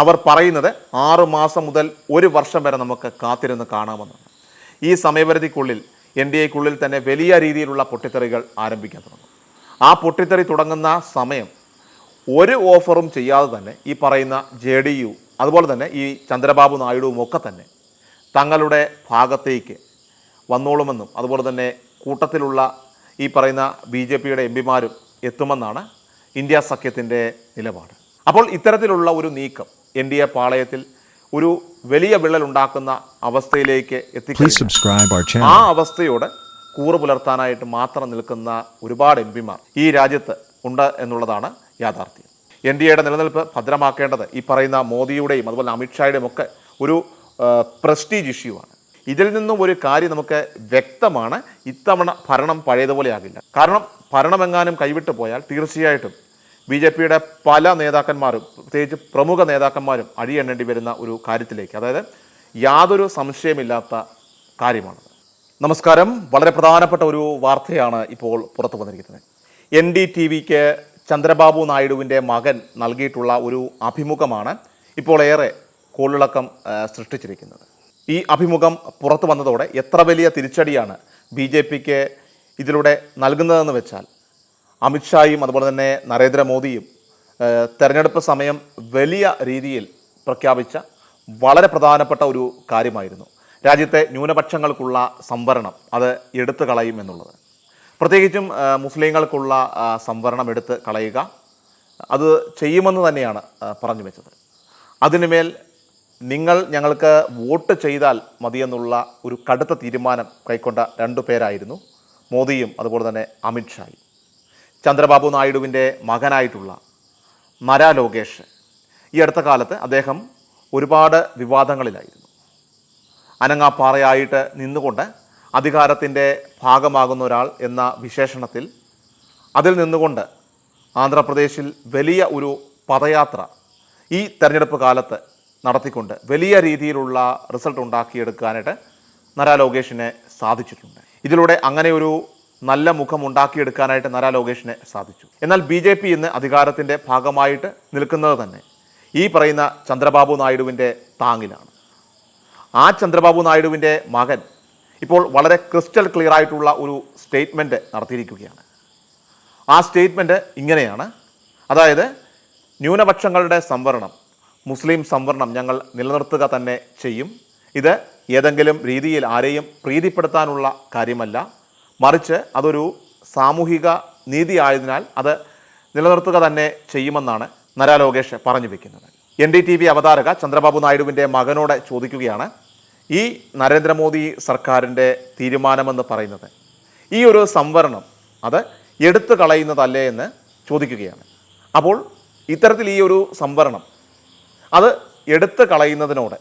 അവർ പറയുന്നത് ആറു മാസം മുതൽ ഒരു വർഷം വരെ നമുക്ക് കാത്തിരുന്ന് കാണാമെന്നാണ്. ഈ സമയപരിധിക്കുള്ളിൽ എൻ ഡി എക്കുള്ളിൽ തന്നെ വലിയ രീതിയിലുള്ള പൊട്ടിത്തെറികൾ ആരംഭിക്കാൻ തുടങ്ങും. ആ പൊട്ടിത്തെറി തുടങ്ങുന്ന സമയം ഒരു ഓഫറും ചെയ്യാതെ തന്നെ ഈ പറയുന്ന ജെ ഡി യു അതുപോലെ തന്നെ ഈ ചന്ദ്രബാബു നായിഡുവും ഒക്കെ തന്നെ തങ്ങളുടെ ഭാഗത്തേക്ക് വന്നോളുമെന്നും അതുപോലെ തന്നെ കൂട്ടത്തിലുള്ള ഈ പറയുന്ന ബി ജെ പിയുടെ എം പിമാരും എത്തുമെന്നാണ് ഇന്ത്യ സഖ്യത്തിന്റെ നിലപാട്. അപ്പോൾ ഇത്തരത്തിലുള്ള ഒരു നീക്കം എൻ ഡി എ പാളയത്തിൽ ഒരു വലിയ വിള്ളൽ ഉണ്ടാക്കുന്ന അവസ്ഥയിലേക്ക് എത്തിക്കും ആ. അവസ്ഥയോട് കൂറ് പുലർത്താനായിട്ട് മാത്രം നിൽക്കുന്ന ഒരുപാട് എം പിമാർ ഈ രാജ്യത്ത് ഉണ്ട് എന്നുള്ളതാണ് യാഥാർത്ഥ്യം. എൻ ഡി എയുടെ നിലനിൽപ്പ് ഭദ്രമാക്കേണ്ടത് ഈ പറയുന്ന മോദിയുടെയും അതുപോലെ അമിത്ഷായുടെയും ഒക്കെ ഒരു പ്രസ്റ്റീജ് ഇഷ്യൂ ആണ്. ഇതിൽ നിന്നും ഒരു കാര്യം നമുക്ക് വ്യക്തമാണ്. ഇത്തവണ ഭരണം പഴയതുപോലെ ആകില്ല. കാരണം ഭരണമെങ്ങാനും കൈവിട്ടു പോയാൽ തീർച്ചയായിട്ടും ബി ജെ പിയുടെ പല നേതാക്കന്മാരും പ്രത്യേകിച്ച് പ്രമുഖ നേതാക്കന്മാരും അഴിയെണ്ണേണ്ടി വരുന്ന ഒരു കാര്യത്തിലേക്ക് അതായത് യാതൊരു സംശയമില്ലാത്ത കാര്യമാണ്. നമസ്കാരം. വളരെ പ്രധാനപ്പെട്ട ഒരു വാർത്തയാണ് ഇപ്പോൾ പുറത്തു വന്നിരിക്കുന്നത്. എൻ ഡി ടി വിക്ക് ചന്ദ്രബാബു നായിഡുവിന്റെ മകൻ നൽകിയിട്ടുള്ള ഒരു അഭിമുഖമാണ് ഇപ്പോൾ ഏറെ കോളിളക്കം സൃഷ്ടിച്ചിരിക്കുന്നത്. ഈ അഭിമുഖം പുറത്തു വന്നതോടെ എത്ര വലിയ തിരിച്ചടിയാണ് ബി ജെ പിക്ക് ഇതിലൂടെ നൽകുന്നതെന്ന് വെച്ചാൽ അമിത്ഷായും അതുപോലെ തന്നെ നരേന്ദ്രമോദിയും തെരഞ്ഞെടുപ്പ് സമയം വലിയ രീതിയിൽ പ്രഖ്യാപിച്ച വളരെ പ്രധാനപ്പെട്ട ഒരു കാര്യമായിരുന്നു. രാജ്യത്തെ ന്യൂനപക്ഷങ്ങൾക്കുള്ള സംവരണം അത് എടുത്തു കളയും എന്നുള്ളത്. പ്രത്യേകിച്ചും മുസ്ലിങ്ങൾക്കുള്ള സംവരണം എടുത്ത് കളയുക അത് ചെയ്യുമെന്ന് തന്നെയാണ് പറഞ്ഞു വെച്ചത്. അതിനുമേൽ നിങ്ങൾ ഞങ്ങൾക്ക് വോട്ട് ചെയ്താൽ മതിയെന്നുള്ള ഒരു കടുത്ത തീരുമാനം കൈക്കൊണ്ട രണ്ടു പേരായിരുന്നു മോദിയും അതുപോലെ തന്നെ അമിത്ഷായും. ചന്ദ്രബാബു നായിഡുവിന്റെ മകനായിട്ടുള്ള നര ലോകേഷ്. ഈ അടുത്ത കാലത്ത് അദ്ദേഹം ഒരുപാട് വിവാദങ്ങളിലായിരുന്നു. അനങ്ങാപ്പാറയായിട്ട് നിന്നുകൊണ്ട് അധികാരത്തിന്റെ ഭാഗമാകുന്ന ഒരാൾ എന്ന വിശേഷണത്തിൽ അതിൽ നിന്നുകൊണ്ട് ആന്ധ്രാപ്രദേശിൽ വലിയ ഒരു പദയാത്ര ഈ തെരഞ്ഞെടുപ്പ് കാലത്ത് നടത്തിക്കൊണ്ട് വലിയ രീതിയിലുള്ള റിസൾട്ട് ഉണ്ടാക്കിയെടുക്കാനായിട്ട് നര ലോകേഷിനെ സാധിച്ചിട്ടുണ്ട്. ഇതിലൂടെ അങ്ങനെ ഒരു നല്ല മുഖം ഉണ്ടാക്കിയെടുക്കാനായിട്ട് നരാ ലോകേഷിനെ സാധിച്ചു. എന്നാൽ ബി ജെ പി ഇന്ന് അധികാരത്തിന്റെ ഭാഗമായിട്ട് നിൽക്കുന്നത് തന്നെ ഈ പറയുന്ന ചന്ദ്രബാബു നായിഡുവിന്റെ താങ്ങിലാണ്. ആ ചന്ദ്രബാബു നായിഡുവിന്റെ മകൻ ഇപ്പോൾ വളരെ ക്രിസ്റ്റൽ ക്ലിയർ ആയിട്ടുള്ള ഒരു സ്റ്റേറ്റ്മെന്റ് നടത്തിയിരിക്കുകയാണ്. ആ സ്റ്റേറ്റ്മെന്റ് ഇങ്ങനെയാണ്. അതായത് ന്യൂനപക്ഷങ്ങളുടെ സംവരണം മുസ്ലിം സംവരണം ഞങ്ങൾ നിലനിർത്തുക തന്നെ ചെയ്യും. ഇത് ഏതെങ്കിലും രീതിയിൽ ആരെയും പ്രീതിപ്പെടുത്താനുള്ള കാര്യമല്ല. മറിച്ച് അതൊരു സാമൂഹിക നീതി ആയതിനാൽ അത് നിലനിർത്തുക തന്നെ ചെയ്യുമെന്നാണ് നരാ ലോകേഷ് പറഞ്ഞു വെക്കുന്നത്. എൻ ഡി ടി വി അവതാരക ചന്ദ്രബാബു നായിഡുവിന്റെ മകനോട് ചോദിക്കുകയാണ് ഈ നരേന്ദ്രമോദി സർക്കാരിന്റെ തീരുമാനമെന്ന് പറയുന്നത്. ഈ ഒരു സംവരണം അത് എടുത്തു കളയുന്നതല്ലേ എന്ന് ചോദിക്കുകയാണ്. അപ്പോൾ ഇത്തരത്തിൽ ഈ ഒരു സംവരണം അത് എടുത്തു കളയുന്നതിനോട്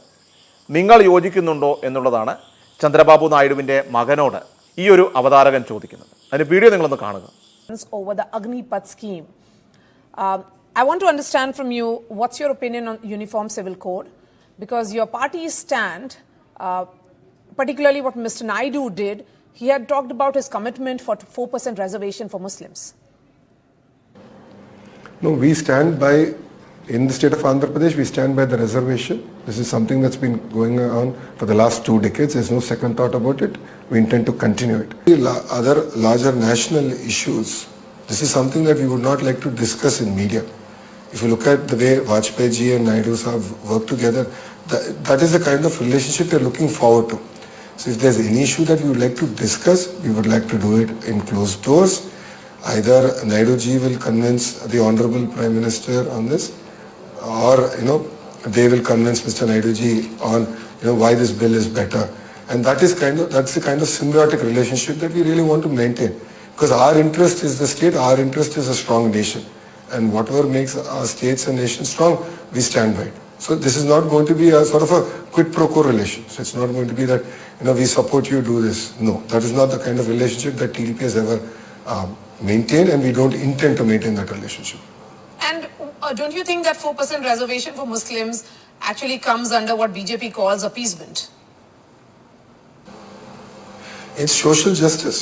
നിങ്ങൾ യോജിക്കുന്നുണ്ടോ എന്നുള്ളതാണ് ചന്ദ്രബാബു നായിഡുവിന്റെ മകനോട് ഈ ഒരു അവതാരകൻ ചോദിക്കുന്നത് അതിന് വീഡിയോ നിങ്ങളൊന്ന് കാണുക over the Agnipath scheme. Um, I want to understand from you what's your opinion on Uniform Civil Code because your party's stand, uh, particularly what Mr. Naidu did, he had talked about his commitment for 4% reservation for Muslims. No, we stand by, in the state of Andhra Pradesh, we stand by the reservation. This is something that's been going on for the last two decades. There's no second thought about it. We intend to continue it. Other larger national issues, this is something that we would not like to discuss in media. If you look at the way Vajpayee ji and Naidu have worked together, that, that is the kind of relationship we're looking forward to. So if there's any issue that we would like to discuss, we would like to do it in closed doors. Either Naidu ji will convince the Honorable Prime Minister on this, or you know they will convince Mr. Naidu ji on you know why this bill is better. And that is kind of that's the kind of symbiotic relationship that we really want to maintain. Because our interest is the state, our interest is a strong nation. And whatever makes our states and nations strong, we stand by it. So this is not going to be a sort of a quid pro quo relation. So it's not going to be that, you know, we support you, do this. No, that is not the kind of relationship that TDP has ever um, maintained and we don't intend to maintain that relationship. And uh, don't you think that 4% reservation for Muslims actually comes under what BJP calls appeasement? It's social justice.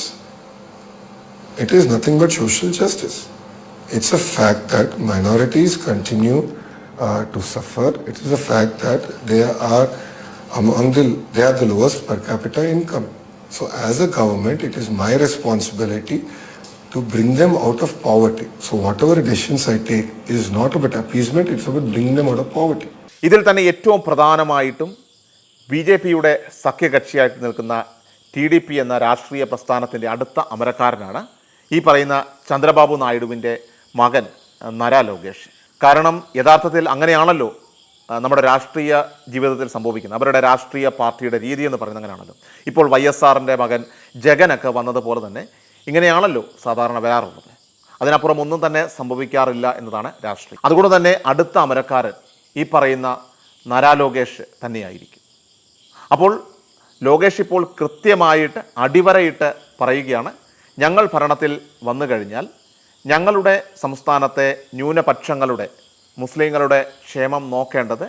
It is nothing but social justice. It's a fact that minorities continue uh, to suffer. It is a fact that they are among the they are the lowest per capita income. So as a government, it is my responsibility to bring them out of poverty. So whatever decisions I take is not about appeasement; it's about bringing them out of poverty. ഇതിൽ തന്നെ ഏറ്റവും പ്രധാനമായിട്ടും B J പിയുടെ സഖ്യകക്ഷിയായിട്ട് നിൽക്കുന്ന T D P എന്ന രാഷ്ട്രീയ പ്രസ്ഥാനത്തിന്റെ അടുത്ത അമരക്കാരനാണ് ഈ പറയുന്ന ചന്ദ്രബാബു നായിഡുവിന്റെ മകൻ നര ലോകേഷ്. കാരണം യഥാർത്ഥത്തിൽ അങ്ങനെയാണല്ലോ നമ്മുടെ രാഷ്ട്രീയ ജീവിതത്തിൽ സംഭവിക്കുന്നത്. അവരുടെ രാഷ്ട്രീയ പാർട്ടിയുടെ രീതി എന്ന് പറയുന്നത് അങ്ങനെയാണല്ലോ. ഇപ്പോൾ വൈ എസ് ആറിന്റെ മകൻ ജഗനൊക്കെ വന്നതുപോലെ തന്നെ ഇങ്ങനെയാണല്ലോ സാധാരണ വരാറുള്ളത്. അതിനപ്പുറം ഒന്നും തന്നെ സംഭവിക്കാറില്ല എന്നതാണ് രാഷ്ട്രീയം. അതുകൊണ്ട് തന്നെ അടുത്ത അമരക്കാരൻ ഈ പറയുന്ന നരാ ലോകേഷ് തന്നെയായിരിക്കും. അപ്പോൾ ലോകേഷ് ഇപ്പോൾ കൃത്യമായിട്ട് അടിവരയിട്ട് പറയുകയാണ്. ഞങ്ങൾ ഭരണത്തിൽ വന്നു കഴിഞ്ഞാൽ ഞങ്ങളുടെ സംസ്ഥാനത്തെ ന്യൂനപക്ഷങ്ങളുടെ മുസ്ലിങ്ങളുടെ ക്ഷേമം നോക്കേണ്ടത്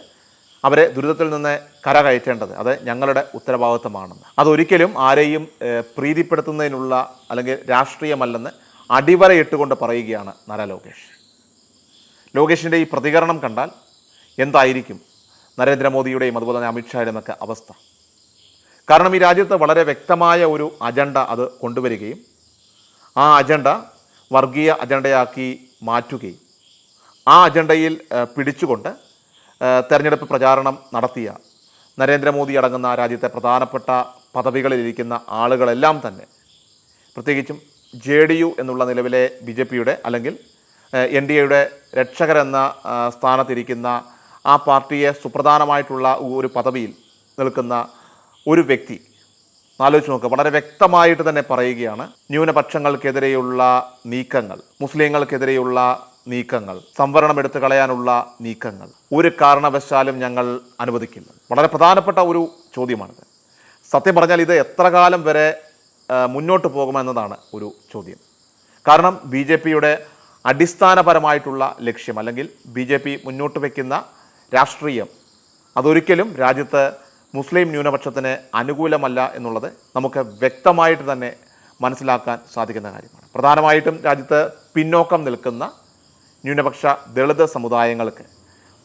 അവരെ ദുരിതത്തിൽ നിന്ന് കരകയറ്റേണ്ടത് അത് ഞങ്ങളുടെ ഉത്തരവാദിത്തമാണെന്ന്. അതൊരിക്കലും ആരെയും പ്രീതിപ്പെടുത്തുന്നതിനുള്ള അല്ലെങ്കിൽ രാഷ്ട്രീയമല്ലെന്ന് അടിവരയിട്ടുകൊണ്ട് പറയുകയാണ് നര ലോകേഷ്. ലോകേഷിന്റെ ഈ പ്രതികരണം കണ്ടാൽ എന്തായിരിക്കും നരേന്ദ്രമോദിയുടെയും അതുപോലെ തന്നെ അമിത്ഷായുടെയും ഒക്കെ അവസ്ഥ? കാരണം ഈ രാജ്യത്ത് വളരെ വ്യക്തമായ ഒരു അജണ്ട അത് കൊണ്ടുവരികയും ആ അജണ്ട വർഗീയ അജണ്ടയാക്കി മാറ്റുകയും ആ അജണ്ടയിൽ പിടിച്ചുകൊണ്ട് തെരഞ്ഞെടുപ്പ് പ്രചാരണം നടത്തിയ നരേന്ദ്രമോദി അടങ്ങുന്ന രാജ്യത്തെ പ്രധാനപ്പെട്ട പദവികളിലിരിക്കുന്ന ആളുകളെല്ലാം തന്നെ പ്രത്യേകിച്ചും ജെ ഡി യു എന്നുള്ള നിലവിലെ ബി ജെ പിയുടെ അല്ലെങ്കിൽ എൻ ഡി എയുടെ രക്ഷകരെന്ന സ്ഥാനത്തിരിക്കുന്ന ആ പാർട്ടിയെ സുപ്രധാനമായിട്ടുള്ള ഒരു പദവിയിൽ നിൽക്കുന്ന ഒരു വ്യക്തി. ആലോചിച്ച് നോക്കുക വളരെ വ്യക്തമായിട്ട് തന്നെ പറയുകയാണ് ന്യൂനപക്ഷങ്ങൾക്കെതിരെയുള്ള നീക്കങ്ങൾ മുസ്ലിങ്ങൾക്കെതിരെയുള്ള നീക്കങ്ങൾ സംവരണം എടുത്തു കളയാനുള്ള നീക്കങ്ങൾ. ഒരു കാരണവശാലും ഞങ്ങൾ അനുവദിക്കില്ല. വളരെ പ്രധാനപ്പെട്ട ഒരു ചോദ്യമാണിത്. സത്യം പറഞ്ഞാൽ ഇത് എത്ര കാലം വരെ മുന്നോട്ട് പോകുമെന്നതാണ് ഒരു ചോദ്യം. കാരണം ബി ജെ പിയുടെ അടിസ്ഥാനപരമായിട്ടുള്ള ലക്ഷ്യം അല്ലെങ്കിൽ ബി ജെ പി മുന്നോട്ട് വയ്ക്കുന്ന രാഷ്ട്രീയം അതൊരിക്കലും രാജ്യത്ത് മുസ്ലിം ന്യൂനപക്ഷത്തിന് അനുകൂലമല്ല എന്നുള്ളത് നമുക്ക് വ്യക്തമായിട്ട് തന്നെ മനസ്സിലാക്കാൻ സാധിക്കുന്ന കാര്യമാണ്. പ്രധാനമായിട്ടും രാജ്യത്ത് പിന്നോക്കം നിൽക്കുന്ന ന്യൂനപക്ഷ ദളിത് സമുദായങ്ങൾക്ക്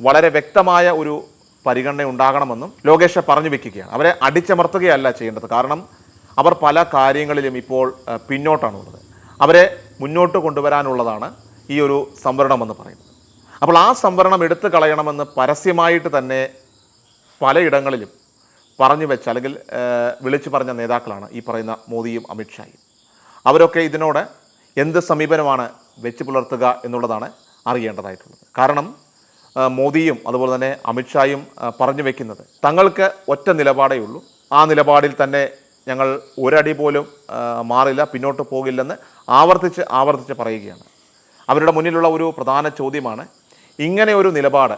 വളരെ വ്യക്തമായ ഒരു പരിഗണന ഉണ്ടാകണമെന്നും ലോകേഷ് പറഞ്ഞു വെക്കുകയാണ്. അവരെ അടിച്ചമർത്തുകയല്ല ചെയ്യേണ്ടത്. കാരണം അവർ പല കാര്യങ്ങളിലും ഇപ്പോൾ പിന്നോട്ടാണ് ഉള്ളത് അവരെ മുന്നോട്ട് കൊണ്ടുവരാനുള്ളതാണ് ഈ ഒരു സംവരണമെന്ന് പറയുന്നത്. അപ്പോൾ ആ സംവരണം എടുത്തു കളയണമെന്ന് പരസ്യമായിട്ട് തന്നെ പലയിടങ്ങളിലും പറഞ്ഞു വെച്ച അല്ലെങ്കിൽ വിളിച്ചു പറഞ്ഞ നേതാക്കളാണ് ഈ പറയുന്ന മോദിയും അമിത്ഷായും. അവരൊക്കെ ഇതിനോട് എന്ത് സമീപനമാണ് വെച്ച് പുലർത്തുക എന്നുള്ളതാണ് അറിയേണ്ടതായിട്ടുള്ളത്. കാരണം മോദിയും അതുപോലെ തന്നെ അമിത്ഷായും പറഞ്ഞു വെക്കുന്നത് തങ്ങൾക്ക് ഒറ്റ നിലപാടേ ഉള്ളൂ. ആ നിലപാടിൽ തന്നെ ഞങ്ങൾ ഒരടി പോലും മാറില്ല പിന്നോട്ട് പോകില്ലെന്ന് ആവർത്തിച്ച് ആവർത്തിച്ച് പറയുകയാണ്. അവരുടെ മുന്നിലുള്ള ഒരു പ്രധാന ചോദ്യമാണ് ഇങ്ങനെ ഒരു നിലപാട്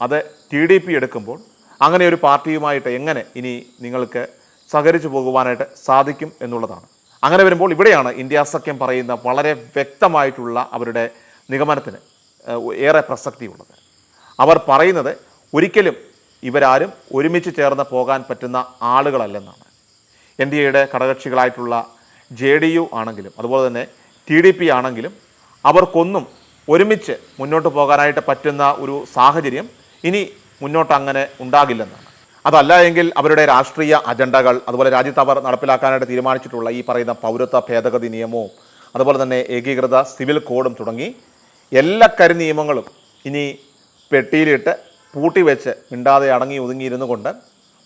അത് ടി ഡി പി എടുക്കുമ്പോൾ അങ്ങനെ ഒരു പാർട്ടിയുമായിട്ട് എങ്ങനെ ഇനി നിങ്ങൾക്ക് സഹകരിച്ചു പോകുവാനായിട്ട് സാധിക്കും എന്നുള്ളതാണ്. അങ്ങനെ വരുമ്പോൾ ഇവിടെയാണ് ഇന്ത്യ സഖ്യം പറയുന്ന വളരെ വ്യക്തമായിട്ടുള്ള അവരുടെ നിഗമനത്തിന് ഏറെ പ്രസക്തിയുള്ളത്. അവർ പറയുന്നത് ഒരിക്കലും ഇവരാരും ഒരുമിച്ച് ചേർന്ന് പോകാൻ പറ്റുന്ന ആളുകളല്ലെന്നാണ്. എൻ ഡി എയുടെ ഘടകകക്ഷികളായിട്ടുള്ള ജെ ഡി യു ആണെങ്കിലും അതുപോലെ തന്നെ ടി ഡി പി ആണെങ്കിലും അവർക്കൊന്നും ഒരുമിച്ച് മുന്നോട്ട് പോകാനായിട്ട് പറ്റുന്ന ഒരു സാഹചര്യം ഇനി മുന്നോട്ട് അങ്ങനെ ഉണ്ടാകില്ലെന്നാണ്. അതല്ല എങ്കിൽ അവരുടെ രാഷ്ട്രീയ അജണ്ടകൾ അതുപോലെ രാജ്യത്ത് അവർ നടപ്പിലാക്കാനായിട്ട് തീരുമാനിച്ചിട്ടുള്ള ഈ പറയുന്ന പൗരത്വ ഭേദഗതി നിയമവും അതുപോലെ തന്നെ ഏകീകൃത സിവിൽ കോഡും തുടങ്ങി എല്ലാ കരി നിയമങ്ങളും ഇനി പെട്ടിയിലിട്ട് പൂട്ടി വെച്ച് മിണ്ടാതെ അടങ്ങി ഒതുങ്ങിയിരുന്നു കൊണ്ട്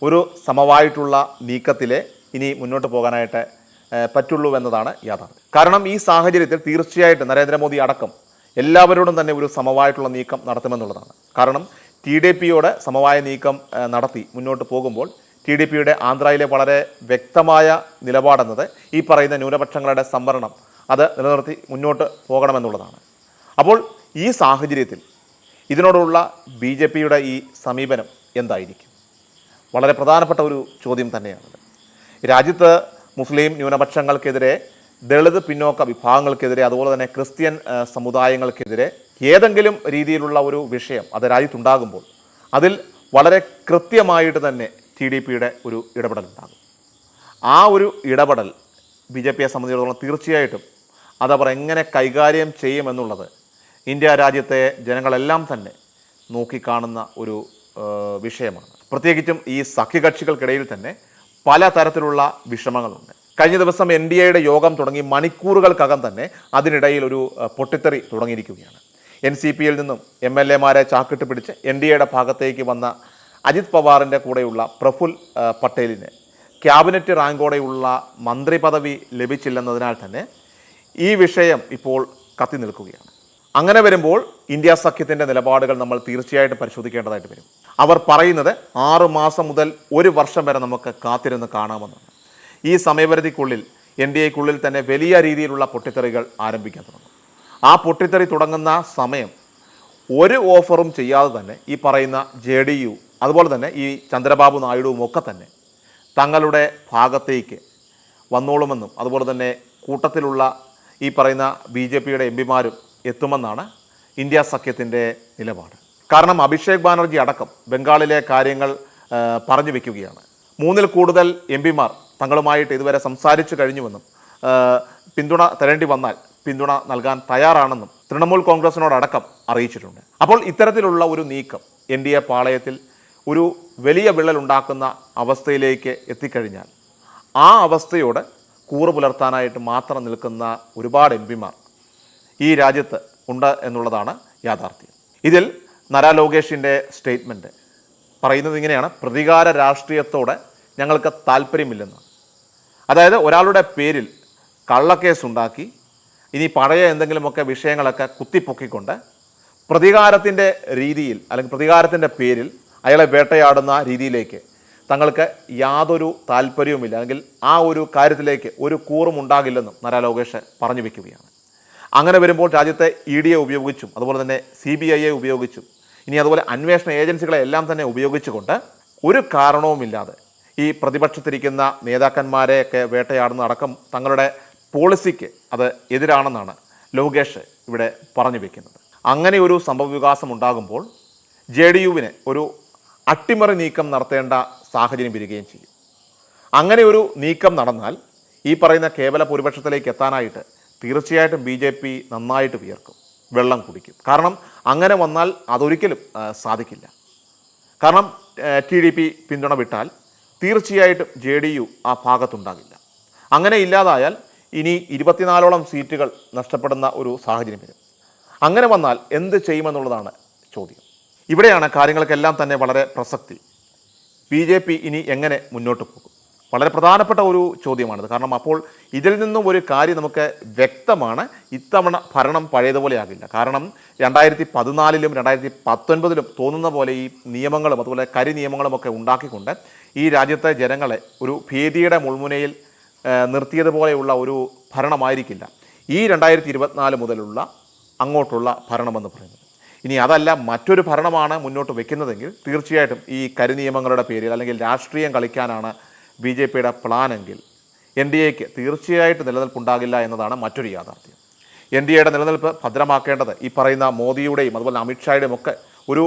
ഒരു സമവായിട്ടുള്ള നീക്കത്തിലെ ഇനി മുന്നോട്ട് പോകാനായിട്ട് പറ്റുള്ളൂ എന്നതാണ് യാഥാർത്ഥ്യം. കാരണം ഈ സാഹചര്യത്തിൽ തീർച്ചയായിട്ടും നരേന്ദ്രമോദി അടക്കം എല്ലാവരോടും തന്നെ ഒരു സമവായിട്ടുള്ള നീക്കം നടത്തുമെന്നുള്ളതാണ്. കാരണം ടി ഡി പിയോട് സമവായ നീക്കം നടത്തി മുന്നോട്ട് പോകുമ്പോൾ ടി ഡി പിയുടെ ആന്ധ്രയിലെ വളരെ വ്യക്തമായ നിലപാടെന്നത് ഈ പറയുന്ന ന്യൂനപക്ഷങ്ങളുടെ സംവരണം അത് നിലനിർത്തി മുന്നോട്ട് പോകണമെന്നുള്ളതാണ്. അപ്പോൾ ഈ സാഹചര്യത്തിൽ ഇതിനോടുള്ള ബി ജെ പിയുടെ ഈ സമീപനം എന്തായിരിക്കും? വളരെ പ്രധാനപ്പെട്ട ഒരു ചോദ്യം തന്നെയാണത്. രാജ്യത്ത് മുസ്ലിം ന്യൂനപക്ഷങ്ങൾക്കെതിരെ ദളിത് പിന്നോക്ക വിഭാഗങ്ങൾക്കെതിരെ അതുപോലെ തന്നെ ക്രിസ്ത്യൻ സമുദായങ്ങൾക്കെതിരെ ഏതെങ്കിലും രീതിയിലുള്ള ഒരു വിഷയം അത് രാജ്യത്തുണ്ടാകുമ്പോൾ അതിൽ വളരെ കൃത്യമായിട്ട് തന്നെ ടി ഡി പിയുടെ ഒരു ഇടപെടൽ ഉണ്ടാകും. ആ ഒരു ഇടപെടൽ ബി ജെ പിയെ സംബന്ധിച്ചിടത്തോളം തീർച്ചയായിട്ടും അതവർ എങ്ങനെ കൈകാര്യം ചെയ്യുമെന്നുള്ളത് ഇന്ത്യ രാജ്യത്തെ ജനങ്ങളെല്ലാം തന്നെ നോക്കിക്കാണുന്ന ഒരു വിഷയമാണ്. പ്രത്യേകിച്ചും ഈ സഖ്യകക്ഷികൾക്കിടയിൽ തന്നെ പല തരത്തിലുള്ള വിഷമങ്ങളുണ്ട്. കഴിഞ്ഞ ദിവസം എൻ ഡി എയുടെ യോഗം തുടങ്ങി മണിക്കൂറുകൾക്കകം തന്നെ അതിനിടയിൽ ഒരു പൊട്ടിത്തെറി തുടങ്ങിയിരിക്കുകയാണ്. എൻ സി പിയിൽ നിന്നും എം എൽ എമാരെ ചാക്കിട്ട് പിടിച്ച് എൻ ഡി എയുടെ ഭാഗത്തേക്ക് വന്ന അജിത് പവാറിന്റെ കൂടെയുള്ള പ്രഫുൽ പട്ടേലിന് ക്യാബിനറ്റ് റാങ്കോടെയുള്ള മന്ത്രി പദവി ലഭിച്ചില്ലെന്നതിനാൽ തന്നെ ഈ വിഷയം ഇപ്പോൾ കത്തി നിൽക്കുകയാണ്. അങ്ങനെ വരുമ്പോൾ ഇന്ത്യ സഖ്യത്തിന്റെ നിലപാടുകൾ നമ്മൾ തീർച്ചയായിട്ടും പരിശോധിക്കേണ്ടതായിട്ട് വരും. അവർ പറയുന്നത് ആറ് മാസം മുതൽ ഒരു വർഷം വരെ നമുക്ക് കാത്തിരുന്ന് കാണാമെന്നാണ്. ഈ സമയപരിധിക്കുള്ളിൽ എൻ ഡി എക്കുള്ളിൽ തന്നെ വലിയ രീതിയിലുള്ള പൊട്ടിത്തെറികൾ ആരംഭിക്കാൻ തുടങ്ങും. ആ പൊട്ടിത്തെറി തുടങ്ങുന്ന സമയം ഒരു ഓഫറും ചെയ്യാതെ തന്നെ ഈ പറയുന്ന ജെ ഡി യു അതുപോലെ തന്നെ ഈ ചന്ദ്രബാബു നായിഡുവും ഒക്കെ തന്നെ തങ്ങളുടെ ഭാഗത്തേക്ക് വന്നോളുമെന്നും അതുപോലെ തന്നെ കൂട്ടത്തിലുള്ള ഈ പറയുന്ന ബി ജെ പിയുടെ എം പിമാരും എത്തുമെന്നാണ് ഇന്ത്യ സഖ്യത്തിന്റെ നിലപാട്. കാരണം അഭിഷേക് ബാനർജി അടക്കം ബംഗാളിലെ കാര്യങ്ങൾ പറഞ്ഞു വയ്ക്കുകയാണ് മൂന്നിൽ കൂടുതൽ എം പിമാർ തങ്ങളുമായിട്ട് ഇതുവരെ സംസാരിച്ചു കഴിഞ്ഞുവെന്നും പിന്തുണ തരേണ്ടി വന്നാൽ പിന്തുണ നൽകാൻ തയ്യാറാണെന്നും തൃണമൂൽ കോൺഗ്രസിനോടക്കം അറിയിച്ചിട്ടുണ്ട്. അപ്പോൾ ഇത്തരത്തിലുള്ള ഒരു നീക്കം എൻ ഡി എ പാളയത്തിൽ ഒരു വലിയ വിള്ളൽ ഉണ്ടാക്കുന്ന അവസ്ഥയിലേക്ക് എത്തിക്കഴിഞ്ഞാൽ ആ അവസ്ഥയോട് കൂറ് പുലർത്താനായിട്ട് മാത്രം നിൽക്കുന്ന ഒരുപാട് എം പിമാർ ഈ രാജ്യത്ത് ഉണ്ട് എന്നുള്ളതാണ് യാഥാർത്ഥ്യം. ഇതിൽ നര ലോകേഷിന്റെ സ്റ്റേറ്റ്മെന്റ് പറയുന്നത് ഇങ്ങനെയാണ് പ്രതികാര രാഷ്ട്രീയത്തോടെ ഞങ്ങൾക്ക് താല്പര്യമില്ലെന്നാണ് അതായത് ഒരാളുടെ പേരിൽ കള്ളക്കേസ് ഉണ്ടാക്കി ഇനി പഴയ എന്തെങ്കിലുമൊക്കെ വിഷയങ്ങളൊക്കെ കുത്തിപ്പൊക്കിക്കൊണ്ട് പ്രതികാരത്തിന്റെ രീതിയിൽ അല്ലെങ്കിൽ പ്രതികാരത്തിന്റെ പേരിൽ അയാളെ വേട്ടയാടുന്ന രീതിയിലേക്ക് തങ്ങൾക്ക് യാതൊരു താല്പര്യവുമില്ല. അല്ലെങ്കിൽ ആ ഒരു കാര്യത്തിലേക്ക് ഒരു കൂറും ഉണ്ടാകില്ലെന്നും നര ലോകേഷ് പറഞ്ഞു വെക്കുകയാണ്. അങ്ങനെ വരുമ്പോൾ രാജ്യത്തെ ഇ ഡിയെ ഉപയോഗിച്ചും അതുപോലെ തന്നെ സി ബി ഐയെ ഉപയോഗിച്ചും ഇനി അതുപോലെ അന്വേഷണ ഏജൻസികളെ എല്ലാം തന്നെ ഉപയോഗിച്ചുകൊണ്ട് ഒരു കാരണവുമില്ലാതെ ഈ പ്രതിപക്ഷത്തിരിക്കുന്ന നേതാക്കന്മാരെയൊക്കെ വേട്ടയാടുന്ന അടക്കം തങ്ങളുടെ പോളിസിക്ക് അത് എതിരാണെന്നാണ് ലോകേഷ് ഇവിടെ പറഞ്ഞു വയ്ക്കുന്നത് അങ്ങനെ ഒരു സംഭവവികാസം ഉണ്ടാകുമ്പോൾ ജെ ഡി യുവിന് ഒരു അട്ടിമറി നീക്കം നടത്തേണ്ട സാഹചര്യം വരികയും ചെയ്യും. അങ്ങനെ ഒരു നീക്കം നടന്നാൽ ഈ പറയുന്ന കേവല ഭൂരിപക്ഷത്തിലേക്ക് എത്താനായിട്ട് തീർച്ചയായിട്ടും ബി ജെ പി നന്നായിട്ട് വിയർക്കും വെള്ളം കുടിക്കും. കാരണം അങ്ങനെ വന്നാൽ അതൊരിക്കലും സാധിക്കില്ല. കാരണം ടി ഡി പി പിന്തുണ വിട്ടാൽ തീർച്ചയായിട്ടും ജെ ഡി യു ആ ഭാഗത്തുണ്ടാകില്ല. അങ്ങനെ ഇല്ലാതായാൽ ഇനി ഇരുപത്തിനാലോളം സീറ്റുകൾ നഷ്ടപ്പെടുന്ന ഒരു സാഹചര്യം വരും. അങ്ങനെ വന്നാൽ എന്ത് ചെയ്യുമെന്നുള്ളതാണ് ചോദ്യം. ഇവിടെയാണ് കാര്യങ്ങൾക്കെല്ലാം തന്നെ വളരെ പ്രസക്തി. ബി ജെ പി ഇനി എങ്ങനെ മുന്നോട്ട് പോകും? വളരെ പ്രധാനപ്പെട്ട ഒരു ചോദ്യമാണിത്. കാരണം അപ്പോൾ ഇതിൽ നിന്നും ഒരു കാര്യം നമുക്ക് വ്യക്തമാണ്. ഇത്തവണ ഭരണം പഴയതുപോലെയാകില്ല കാരണം രണ്ടായിരത്തി പതിനാലിലും രണ്ടായിരത്തി പത്തൊൻപതിലും തോന്നുന്ന പോലെ ഈ നിയമങ്ങളും അതുപോലെ കരി നിയമങ്ങളുമൊക്കെ ഉണ്ടാക്കിക്കൊണ്ട് ഈ രാജ്യത്തെ ജനങ്ങളെ ഒരു ഭീതിയുടെ മുൾമുനയിൽ നിർത്തിയതുപോലെയുള്ള ഒരു ഭരണമായിരിക്കില്ല. ഈ രണ്ടായിരത്തി ഇരുപത്തിനാല് മുതലുള്ള അങ്ങോട്ടുള്ള ഭരണമെന്ന് പറയുന്നത്. ഇനി അതല്ല മറ്റൊരു ഭരണമാണ് മുന്നോട്ട് വെക്കുന്നതെങ്കിൽ തീർച്ചയായിട്ടും ഈ കരിനിയമങ്ങളുടെ പേരിൽ അല്ലെങ്കിൽ രാഷ്ട്രീയം കളിക്കാനാണ് ബി ജെ പിയുടെ പ്ലാനെങ്കിൽ എൻ ഡി എക്ക് തീർച്ചയായിട്ടും നിലനിൽപ്പുണ്ടാകില്ല എന്നതാണ് മറ്റൊരു യാഥാർത്ഥ്യം. എൻ ഡി എയുടെ നിലനിൽപ്പ് ഭദ്രമാക്കേണ്ടത് ഈ പറയുന്ന മോദിയുടെയും അതുപോലെ അമിത്ഷായുടെയും ഒക്കെ ഒരു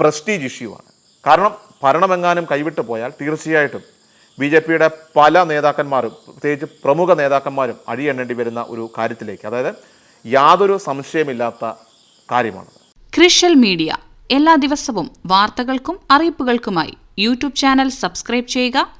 പ്രസ്റ്റീജ് ഇഷ്യൂ ആണ്. കാരണം ഭരണമെങ്ങാനും കൈവിട്ടു പോയാൽ തീർച്ചയായിട്ടും ബി ജെ പിയുടെ പല നേതാക്കന്മാരും പ്രത്യേകിച്ച് പ്രമുഖ നേതാക്കന്മാരും അഴിയെണ്ണേണ്ടി വരുന്ന ഒരു കാര്യത്തിലേക്ക് അതായത് യാതൊരു സംശയമില്ലാത്ത കാര്യമാണ്. ക്രിഷ്യൽ മീഡിയ. എല്ലാ ദിവസവും വാർത്തകൾക്കും അറിയിപ്പുകൾക്കുമായി യൂട്യൂബ് ചാനൽ സബ്സ്ക്രൈബ് ചെയ്യുക.